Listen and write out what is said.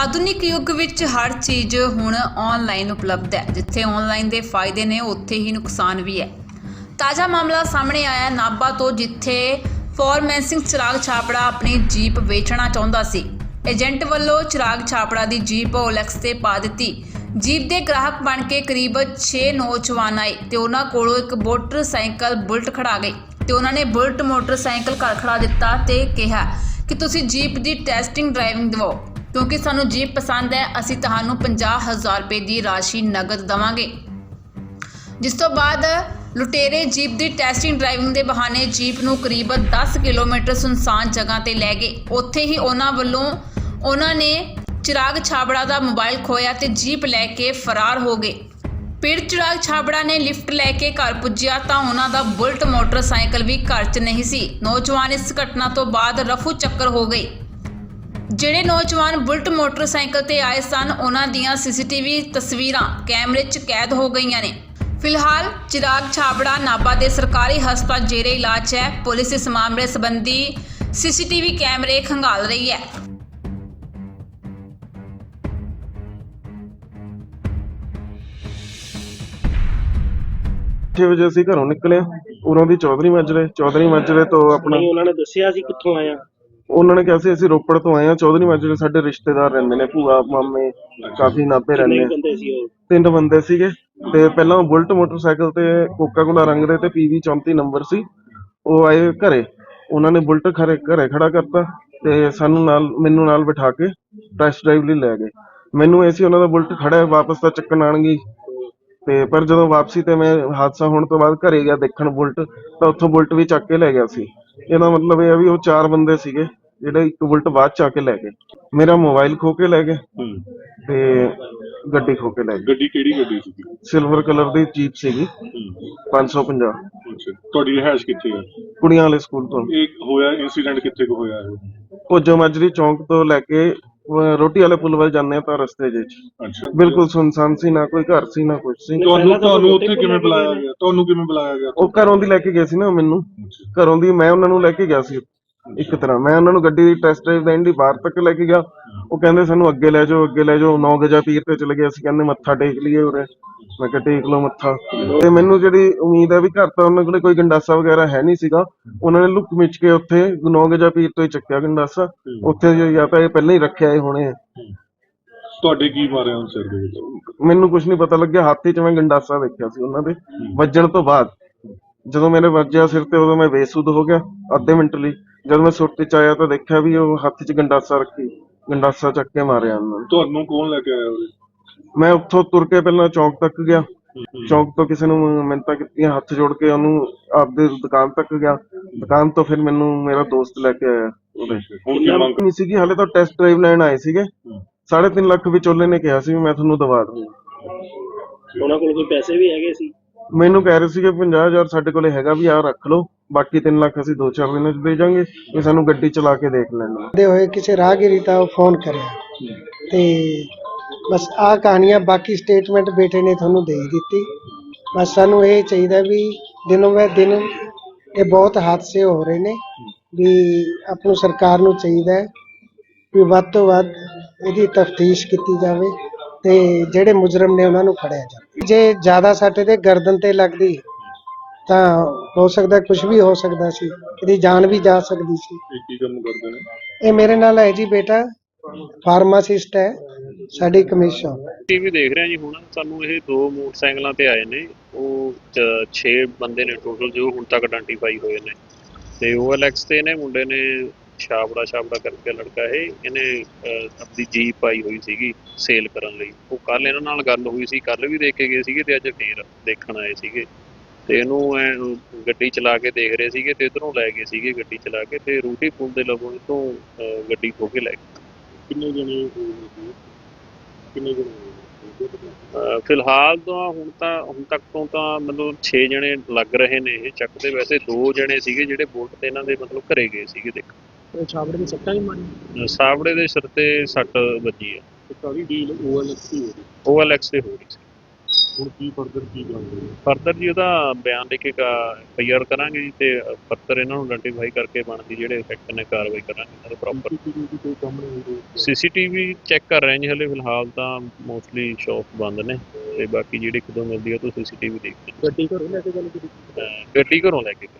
ਆਧੁਨਿਕ ਯੁੱਗ ਵਿੱਚ ਹਰ ਚੀਜ਼ ਹੁਣ ਆਨਲਾਈਨ ਉਪਲਬਧ ਹੈ, ਜਿੱਥੇ ਆਨਲਾਈਨ ਦੇ ਫਾਇਦੇ ਨੇ, ਉੱਥੇ ਹੀ ਨੁਕਸਾਨ ਵੀ ਹੈ। ਤਾਜ਼ਾ ਮਾਮਲਾ ਸਾਹਮਣੇ ਆਇਆ ਹੈ, ਨਾਭਾ ਤੋਂ, ਜਿੱਥੇ ਫੋਰਮੈਨ ਸਿੰਘ ਚਿਰਾਗ ਛਾਪੜਾ ਆਪਣੀ ਜੀਪ ਵੇਚਣਾ ਚਾਹੁੰਦਾ ਸੀ। ਏਜੰਟ ਵੱਲੋਂ ਚਿਰਾਗ ਛਾਪੜਾ ਦੀ ਜੀਪ ਓਲੈਕਸ ਤੇ ਪਾ ਦਿੱਤੀ। ਜੀਪ ਦੇ ਗ੍ਰਾਹਕ ਬਣ ਕੇ ਕਰੀਬ 6 ਨੌਜਵਾਨ ਆਏ ਤੇ ਉਹਨਾਂ ਕੋਲੋਂ ਇੱਕ ਮੋਟਰਸਾਈਕਲ ਬੁਲਟ ਖੜਾ ਗਈ ਤੇ ਉਹਨਾਂ ਨੇ ਬੁਲਟ ਮੋਟਰਸਾਈਕਲ ਘਰ ਖੜਾ ਦਿੱਤਾ ਤੇ ਕਿਹਾ ਕਿ ਤੁਸੀਂ ਜੀਪ ਦੀ ਟੈਸਟਿੰਗ ਡਰਾਈਵਿੰਗ ਦਿਵਾਓ। ਕਿਉਂਕਿ ਸਾਨੂੰ ਜੀਪ ਪਸੰਦ ਹੈ, ਅਸੀਂ ਤੁਹਾਨੂੰ 50000 ਰੁਪਏ ਦੀ ਰਾਸ਼ੀ ਨਗਦ ਦਵਾਂਗੇ। ਜਿਸ ਤੋਂ ਬਾਅਦ ਲੁਟੇਰੇ ਜੀਪ ਦੀ ਟੈਸਟਿੰਗ ਡਰਾਈਵਿੰਗ ਦੇ ਬਹਾਨੇ ਜੀਪ ਨੂੰ ਕਰੀਬ 10 ਕਿਲੋਮੀਟਰ ਸੁਨਸਾਨ ਜਗ੍ਹਾ ਤੇ ਲੈ ਗਏ। ਉੱਥੇ ਹੀ ਉਹਨਾਂ ਵੱਲੋਂ ਉਹਨਾਂ ਨੇ ਚਿਰਾਗ ਛਾਬੜਾ ਦਾ ਮੋਬਾਈਲ ਖੋਇਆ ਤੇ ਜੀਪ ਲੈ ਕੇ ਫਰਾਰ ਹੋ ਗਏ। ਪੀੜ ਚਿਰਾਗ ਛਾਬੜਾ ਨੇ ਲਿਫਟ ਲੈ ਕੇ ਘਰ ਪੁੱਜਿਆ ਤਾਂ ਉਹਨਾਂ ਦਾ ਬੁਲਟ ਮੋਟਰਸਾਈਕਲ ਵੀ ਘਰ 'ਚ ਨਹੀਂ ਸੀ। ਨੌਜਵਾਨ ਇਸ ਘਟਨਾ ਤੋਂ ਬਾਅਦ ਰਫੂ ਚੱਕਰ ਹੋ ਗਏ। ਜਿਹੜੇ ਨੌਜਵਾਨ ਬੁਲਟ ਮੋਟਰਸਾਈਕਲ ਤੇ ਆਏ ਸਨ ਉਹਨਾਂ ਦੀਆਂ ਸੀਸੀਟੀਵੀ ਤਸਵੀਰਾਂ ਕੈਮਰੇ 'ਚ ਕੈਦ ਹੋ ਗਈਆਂ ਨੇ। ਫਿਲਹਾਲ ਚਿਰਾਗ ਛਾਬੜਾ ਨਾਭਾ ਦੇ ਸਰਕਾਰੀ ਹਸਪਤਾਲ ਜੇਰੇ ਇਲਾਜ 'ਚ ਹੈ। ਪੁਲਿਸ ਇਸ ਮਾਮਲੇ ਸੰਬੰਧੀ ਸੀਸੀਟੀਵੀ ਕੈਮਰੇ ਖੰਗਾਲ ਰਹੀ ਹੈ। 6 ਵਜੇ ਅਸੀਂ ਘਰੋਂ ਨਿਕਲੇ। ਉਰੋਂ ਦੀ ਚੌਧਰੀ ਮਾਜਰੇ ਚੌਧਰੀ ਮਾਜਰੇ ਤੋਂ ਆਪਣਾ ਨਹੀਂ ਉਹਨਾਂ ਨੇ ਦੱਸਿਆ ਸੀ ਕਿੱਥੋਂ ਆਇਆ। ਉਹਨਾਂ ਨੇ ਕਿਹਾ ਸੀ ਅਸੀਂ ਰੋਪੜ ਤੋਂ ਆਏ ਹਾਂ ਚੌਧਰੀ ਮਾਜਰੇ ਸਾਡੇ ਰਿਸ਼ਤੇਦਾਰ ਰਹਿੰਦੇ ਨੇ ਭੂਆ ਮਾਮੇ ਕਾਫੀ ਕਿੰਨੇ ਰਹਿੰਦੇ। ਆ। ਬੰਦੇ ਸੀ ਉਹ? ਤਿੰਨ ਬੰਦੇ ਸੀਗੇ। ਤੇ ਪਹਿਲਾਂ ਉਹ ਬੁਲਟ ਮੋਟਰਸਾਈਕਲ ਤੇ ਕੋਕਾ ਕੋਲਾ ਰੰਗ ਦੇ ਤੇ ਪੀਵੀ 34 ਨੰਬਰ ਸੀ। ਉਹ ਆਏ ਘਰੇ। ਉਹਨਾਂ ਨੇ ਬੁਲਟ ਖਰੇ ਘਰੇ ਖੜਾ ਕਰਤਾ ਤੇ ਸਾਨੂੰ ਨਾਲ ਮੈਨੂੰ ਨਾਲ ਬਿਠਾ ਕੇ ਟੈਸਟ ਡਰਾਈਵ ਲਈ ਲੈ ਗਏ। ਮੈਨੂੰ ਇਹ ਸੀ ਉਹਨਾਂ ਦਾ ਬੁਲਟ ਖੜਾ ਹੈ ਵਾਪਸ ਤਾਂ ਚੱਕਣ ਆਣਗੇ ਤੇ ਪਰ ਜਦੋਂ ਵਾਪਸੀ ਤੇ ਮੈਂ ਹਾਦਸਾ ਹੋਣ ਤੋਂ ਬਾਅਦ ਘਰੇ ਗਿਆ ਦੇਖਣ ਬੁਲਟ ਤਾਂ ਉੱਥੋਂ ਬੁਲਟ ਵੀ ਚੱਕ ਕੇ ਲੈ ਗਿਆ ਸੀ। ਇਹਦਾ ਮਤਲਬ ਇਹ ਆ ਵੀ ਉਹ ਚਾਰ ਬੰਦੇ ਸੀਗੇ। ਜਿਹੜੇ ਇੱਕ ਬੁਲਟ ਬਾਅਦ ਚ ਆ ਕੇ ਲੈ ਗਏ। ਮੇਰਾ ਮੋਬਾਈਲ ਖੋ ਕੇ ਲੈ ਗਏ ਹੂੰ। ਤੇ ਗੱਡੀ ਖੋ ਕੇ ਲੈ ਗਏ। ਗੱਡੀ ਕਿਹੜੀ ਗੱਡੀ ਸੀ ਸਿਲਵਰ ਕਲਰ ਦੀ ਜੀਪ ਸੀਗੀ। 550 ਅੱਛਾ ਤੁਹਾਡੀ ਰਿਹਾਇਸ਼ ਕਿੱਥੇ ਹੈ ਕੁੜੀਆਂ ਵਾਲੇ ਸਕੂਲ ਤੋਂ। ਇਹ ਹੋਇਆ ਇਨਸੀਡੈਂਟ ਕਿੱਥੇ ਕੁ ਹੋਇਆ ਇਹ? ਭੋਜੋ ਮਾਜਰੀ ਚੌਂਕ ਤੋਂ ਲੈ ਕੇ ਰੋਟੀ ਵਾਲੇ ਪੁਲ ਵੱਲ ਜਾਂਦੇ ਆ ਤਾਂ ਰਸਤੇ 'ਚ ਅੱਛਾ। ਬਿਲਕੁਲ ਸੁਨਸਾਨ ਸੀ ਨਾ ਕੋਈ ਘਰ ਸੀ ਨਾ ਕੁਝ ਸੀ। ਤੁਹਾਨੂੰ ਤੁਹਾਨੂੰ ਉੱਥੇ ਕਿਵੇਂ ਬੁਲਾਇਆ ਗਿਆ? ਤੁਹਾਨੂੰ ਕਿਵੇਂ ਬੁਲਾਇਆ ਗਿਆ? ਉਹ ਘਰੋਂ ਦੀ ਲੈ ਕੇ ਗਏ ਸੀ ਨਾ ਮੈਨੂੰ। ਘਰੋਂ ਦੀ ਮੈਂ ਉਹਨਾਂ ਨੂੰ ਲੈ ਕੇ ਗਿਆ ਸੀ। ਇੱਕ ਤਰ੍ਹਾਂ ਮੈਂ ਉਹਨਾਂ ਨੂੰ ਗੱਡੀ ਦੀ ਟੈਸਟ ਡਰਾਈਵ ਦੇਣ ਦੀ ਬਾਹਰ ਤੱਕ ਲੈ ਕੇ ਗਿਆ। ਉਹ ਕਹਿੰਦੇ ਸਾਨੂੰ ਅੱਗੇ ਲੈ ਜਾਓ ਅੱਗੇ ਲੈ ਜਾਓ 9 ਗਜਾ ਪੀਰ ਤੇ ਚਲੇ ਗਏ। ਅਸੀਂ ਕਹਿੰਦੇ ਮੱਥਾ ਟੇਕ ਲਈਏ ਉਰੇ। ਮੈਂ ਕਿਹਾ ਟੇਕ ਲਓ ਮੱਥਾ। ਤੇ ਮੈਨੂੰ ਜਿਹੜੀ ਉਮੀਦ ਹੈ ਵੀ ਘਰ ਤਾਂ ਉਹਨਾਂ ਕੋਲੇ ਕੋਈ ਗੰਡਾਸਾ ਵਗੈਰਾ ਹੈ ਨਹੀਂ ਸੀਗਾ। ਉਹਨਾਂ ਨੇ ਲੁੱਕ ਮਿਚ ਕੇ ਉੱਥੇ 9 ਗਜਾ ਪੀਰ ਤੋਂ ਹੀ ਚੱਕਿਆ ਗੰਡਾਸਾ। ਉੱਥੇ ਜਾਂ ਤਾਂ ਇਹ ਪਹਿਲਾਂ ਹੀ ਰੱਖਿਆ ਹੀ ਹੋਣੇ ਆ। ਤੁਹਾਡੇ ਕੀ ਮਾਰਿਆ ਹੁਣ ਸਿਰ ਦੇ ਵਿੱਚ? ਮੈਨੂੰ ਕੁਝ ਨਹੀਂ ਪਤਾ ਲੱਗਿਆ। ਹਾਥੀ 'ਚ ਮੈਂ ਗੰਡਾਸਾ ਵੇਖਿਆ ਸੀ ਉਹਨਾਂ ਦੇ। ਵੱਜਣ ਤੋਂ ਬਾਅਦ। ਜਦੋਂ ਮੇਰੇ ਵੱਜਿਆ ਸਿਰ ਤੇ ਉਦੋਂ ਮੈਂ ਬੇਸੁੱਧ ਹੋ ਗਿਆ ਅੱਧੇ ਮਿੰਟ ਲਈ। ਜਦ ਮੈਂ ਸੁਰਤ 'ਚ ਆਇਆ ਤਾਂ ਦੇਖਿਆ ਵੀ ਉਹ ਹੱਥ 'ਚ ਗੰਡਾਸਾ ਰੱਖੀ ਗੰਡਾਸਾ ਚੱਕ ਕੇ ਮਾਰਿਆ ਉਹਨਾਂ ਨੇ। ਤੁਹਾਨੂੰ ਕੌਣ ਲੈ ਕੇ ਆਇਆ ਉਰੇ? ਮੈਂ ਉੱਥੋਂ ਤੁਰ ਕੇ ਪਹਿਲਾਂ ਚੌਂਕ ਤੱਕ ਗਿਆ। ਚੌਂਕ ਤੋਂ ਕਿਸੇ ਨੂੰ ਮਿੰਤਾ ਕੀਤੀਆਂ ਹੱਥ ਜੋੜ ਕੇ ਉਹਨੂੰ ਆਪਦੇ ਦੁਕਾਨ ਤੱਕ ਗਿਆ। ਦੁਕਾਨ ਤੋਂ ਫਿਰ ਮੈਨੂੰ ਮੇਰਾ ਦੋਸਤ ਲੈ ਕੇ ਆਇਆ ਉਹਦੇ। ਹੁਣ ਕੀ ਮੰਗ ਨਹੀਂ ਸੀਗੀ ਹਾਲੇ ਤਾਂ ਟੈਸਟ ਡਰਾਈਵ ਲੈਣ ਆਏ ਸੀਗੇ। 3.5 ਲੱਖ ਵਿਚੋਲੇ ਨੇ ਕਿਹਾ ਸੀ ਵੀ ਮੈਂ ਤੁਹਾਨੂੰ ਦਵਾ ਦੂੰਗਾ। ਉਹਨਾਂ ਕੋਲ ਕੋਈ ਪੈਸੇ ਵੀ ਹੈਗੇ ਸੀ? ਮੈਨੂੰ ਕਹਿ ਰਹੇ ਸੀਗੇ 50000 ਸਾਡੇ ਕੋਲੇ ਹੈਗਾ ਵੀ ਆ ਰੱਖ ਲਓ, ਬਾਕੀ 3 ਲੱਖ ਅਸੀਂ 2-4 ਦਿਨਾਂ ਚ ਦੇ ਜਾਾਂਗੇ ਸਾਨੂੰ ਗੱਡੀ ਚਲਾ ਕੇ ਦੇਖ ਲੈਣਾ ਦੇ ਹੋਏ ਕਿਸੇ ਰਾਹਗੀਰੀ ਤਾਂ ਉਹ ਫੋਨ ਕਰਿਆ। ਤੇ ਬਸ ਆਹ ਕਹਾਣੀਆਂ ਬਾਕੀ ਸਟੇਟਮੈਂਟ ਬੇਟੇ ਨੇ ਤੁਹਾਨੂੰ ਦੇ ਦਿੱਤੀ। ਬਸ ਸਾਨੂੰ ਇਹ ਚਾਹੀਦਾ ਵੀ ਦਿਨੋਂ ਬੈ ਦਿਨ ਇਹ ਬਹੁਤ ਹਾਦਸੇ ਹੋ ਰਹੇ ਨੇ, ਵੀ ਆਪ ਨੂੰ ਸਰਕਾਰ ਨੂੰ ਚਾਹੀਦਾ ਵੀ ਵੱਧ ਤੋਂ ਵੱਧ ਇਹਦੀ ਤਫਤੀਸ਼ ਕੀਤੀ ਜਾਵੇ। ਤੇ ਜਿਹੜੇ ਮੁਜਰਮ ਨੇ ਉਹਨਾਂ ਨੂੰ ਫੜਿਆ ਜਾਵੇ ਜੇ ਜ਼ਿਆਦਾ ਸੱਟ ਦੇ ਗਰਦਨ ਤੇ ਲੱਗਦੀ ਤਾਂ ਹੋ ਸਕਦਾ ਕੁਝ ਵੀ ਹੋ ਸਕਦਾ ਸੀ ਇਹਦੀ ਜਾਨ ਵੀ ਜਾ ਸਕਦੀ ਸੀ। ਇਹ ਕੀ ਕੰਮ ਕਰਦੇ ਨੇ? ਇਹ ਮੇਰੇ ਨਾਲ ਹੈ ਜੀ ਬੇਟਾ ਫਾਰਮਾਸਿਸਟ ਹੈ ਸਾਡੀ ਕਮਿਸ਼ਨ। ਟੀਵੀ ਦੇਖ ਰਿਹਾ ਜੀ ਹੁਣ ਸਾਨੂੰ ਇਹ ਦੋ ਮੋਟਰਸਾਈਕਲਾਂ ਤੇ ਆਏ ਨੇ ਉਹ 6 ਬੰਦੇ ਨੇ ਟੋਟਲ ਜੋ ਹੁਣ ਤੱਕ ਆਇਡੈਂਟੀਫਾਈ ਹੋਏ ਨੇ। ਤੇ OLX ਤੇ ਨੇ ਮੁੰਡੇ ਨੇ ਛਾਬੜਾ ਛਾਬੜਾ ਕਰਕੇ ਲੜਕਾ ਇਹ ਇਹਨੇ ਆਪਣੀ ਜੀਪ ਆਈ ਹੋਈ ਸੀਗੀ ਸੇਲ ਕਰਨ ਲਈ। ਉਹ ਕੱਲ ਇਹਨਾਂ ਨਾਲ ਗੱਲ ਹੋਈ ਸੀ ਕੱਲ ਵੀ ਦੇਖ ਕੇ ਗਏ ਸੀਗੇ ਤੇ ਅੱਜ ਫੇਰ ਦੇਖਣ ਆਏ ਸੀਗੇ। ਤੇ ਇਹਨੂੰ ਗੱਡੀ ਚਲਾ ਕੇ ਦੇਖ ਰਹੇ ਸੀਗੇ ਤੇ ਇਧਰੋਂ ਲੈ ਗਏ ਸੀਗੇ ਗੱਡੀ ਚਲਾ ਕੇ ਤੇ ਰੂਟੀ ਪੁਲ ਦੇ ਲਵੋਂ ਤੋਂ ਗੱਡੀ ਖੋ ਕੇ ਲੈ ਗਏ। ਕਿੰਨੇ ਜਣੇ? ਕਿੰਨੇ ਜਣੇ ਫਿਲਹਾਲ ਤਾਂ ਹੁਣ ਤਾਂ ਹੁਣ ਤੱਕ ਤੋਂ ਤਾਂ ਮਤਲਬ 6 ਜਣੇ ਲੱਗ ਰਹੇ ਨੇ ਇਹ ਚੱਕਦੇ ਵੈਸੇ ਦੋ ਜਣੇ ਸੀਗੇ ਜਿਹੜੇ ਬੋਟ ਤੇ ਇਹਨਾਂ ਦੇ ਮਤਲਬ ਘਰੇ ਗਏ ਸੀਗੇ ਦੇਖ ਛਾਬੜੇ ਦੇ ਸੱਟਾਂ ਹੀ ਮਾਰੀ ਸਾਵੜੇ ਦੇ ਸਿਰ ਤੇ ਸੱਟ ਵੱਜੀ ਹੈ ਤੇ ਸਾਰੀ ਡੀਲ ਹੋ OLX ਤੇ ਹੋ ਰਹੀ ਸੀ। ਹੁਣ ਕੀ ਫਰਦਰ ਕੀ ਕਰਾਂਗੇ ਫਰਦਰ ਜੀ ਉਹਦਾ ਬਿਆਨ ਲਿਖ ਕੇ ਕਲੀਅਰ ਕਰਾਂਗੇ ਜੀ ਤੇ ਫਰਦਰ ਇਹਨਾਂ ਨੂੰ ਆਇਡੈਂਟੀਫਾਈ ਕਰਕੇ ਬਣਦੀ ਜਿਹੜੇ ਇਫੈਕਟ ਨੇ ਕਾਰਵਾਈ ਕਰਾਂਗੇ ਇਹਨਾਂ ਦੇ ਪ੍ਰੋਪਰ ਸੀਸੀਟੀਵੀ ਚੈੱਕ ਕਰ ਰਹੇ ਹਾਂ ਜੀ ਹਲੇ ਫਿਲਹਾਲ ਤਾਂ ਮੋਸਟਲੀ ਸ਼ੌਪ ਬੰਦ ਨੇ ਤੇ ਬਾਕੀ ਜਿਹੜੀ ਇੱਕ ਦੋ ਮਿਲਦੀ ਆ ਉਹ ਤੋਂ ਸੀਸੀਟੀਵੀ ਦੇਖਦੇ ਗੱਡੀ ਘਰੋਂ ਲੈ ਕੇ ਗੱਲ ਕੀਤੀ ਹਾਂ। ਅਹ ਗੱਡੀ ਘਰੋਂ ਲੈ ਕੇ। ਗਏ